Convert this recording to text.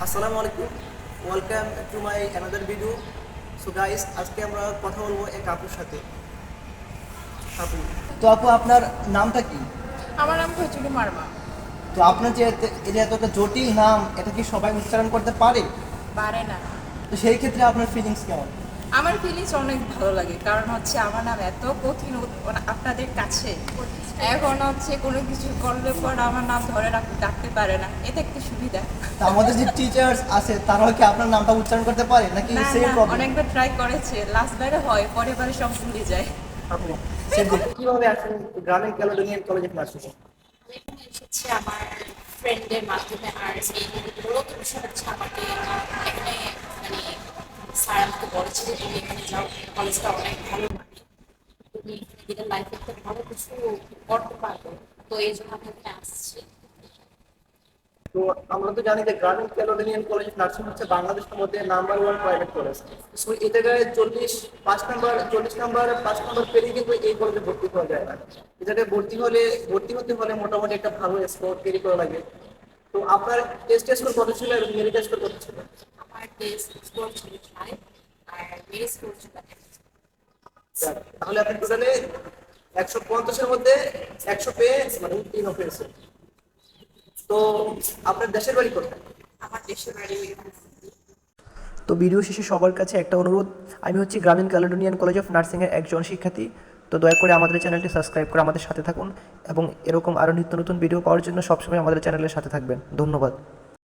আসসালামু আলাইকুম। Welcome to my another video so guys আজকে আমরা কথা বলব এক আপুর সাথে। আপু তো আপু আপনার নামটা কি? আমার নাম খচুরি মারমা তো আপনার যে এত- যে এত একটা জটিল নাম এটা কি সবাই উচ্চারণ করতে পারে? পারে না। তো সেই ক্ষেত্রে আপনার ফিলিংস কেমন? আমার ফিলিংস অনেক ভালো লাগে কারণ হচ্ছে আমার নাম এত কঠিন ও- মানে আপনাদের কাছে। এখন হচ্ছে কোনো কিছু করলে পর আমার নাম ধরে রাখতে ডাকতে পারে না। এটা একটা সুবিধা। তো আমাদের যে টিচার্স আছে তারাও কি আপনার নামটা উচ্চারণ করতে পারে? নাকি সেই প্রবলেম অনেকবার ট্রাই করেছে। লাস্ট বারে হয় পরের বারে সব ভুলে যায়। কীভাবে আসেন গ্রামীণ ক্যালোডোনিয়ান কলেজে ক্লাস এখানে এসেছে আমার ফ্রেন্ডের মাধ্যমে আর এই মূলত বিষয় হচ্ছে আমাকে এখানে মানে স্যার আমাকে বলেছিল তুমি এখানে যাও। কলেজটা অনেক ভালো। তুমি লাইফে খুব ভালো কিছু করতে পারবে। তো এই জন্য আমি এখানে আসছি। তো আমরা তো জানি যে গ্রামীণ ক্যালোডোনিয়ান কলেজ নার্সিং হচ্ছে বাংলাদেশের মধ্যে number one private college so এই জায়গায় চল্লিশ পাঁচ নাম্বার চল্লিশ নাম্বার পাঁচ নাম্বার পেরিয়ে কিন্তু এই কলেজে ভর্তি হওয়া যায় না। জায়গায় ভর্তি হলে ভর্তি হতে হলে মোটামুটি একটা ভালো স্কোর ক্যারি করা লাগে। তো আপনার টেস্ট স্কোর কত ছিল এবং মেরিট স্কোর কত ছিল? আমার টেস্ট স্কোর ছিল ফাইভ আর মেরি স্কোর ছিল তাহলে আপনি টোটালে একশো পঞ্চাশের মধ্যে একশো পেয়ে মানে উত্তীর্ণ পেয়েছেন। তো আপনার দেশের বাড়ি কোথায়? আমার দেশের বাড়ি তো ভিডিও শেষে সবার কাছে একটা অনুরোধ। আমি হচ্ছি গ্রামীণ ক্যালেডোনিয়ান কলেজ অফ নার্সিংয়ের একজন শিক্ষার্থী। তো দয়া করে আমাদের চ্যানেলটি সাবস্ক্রাইব করে আমাদের সাথে থাকুন এবং এরকম আরও নিত্য নতুন ভিডিও পাওয়ার জন্য সবসময় আমাদের চ্যানেলের সাথে থাকবেন। ধন্যবাদ।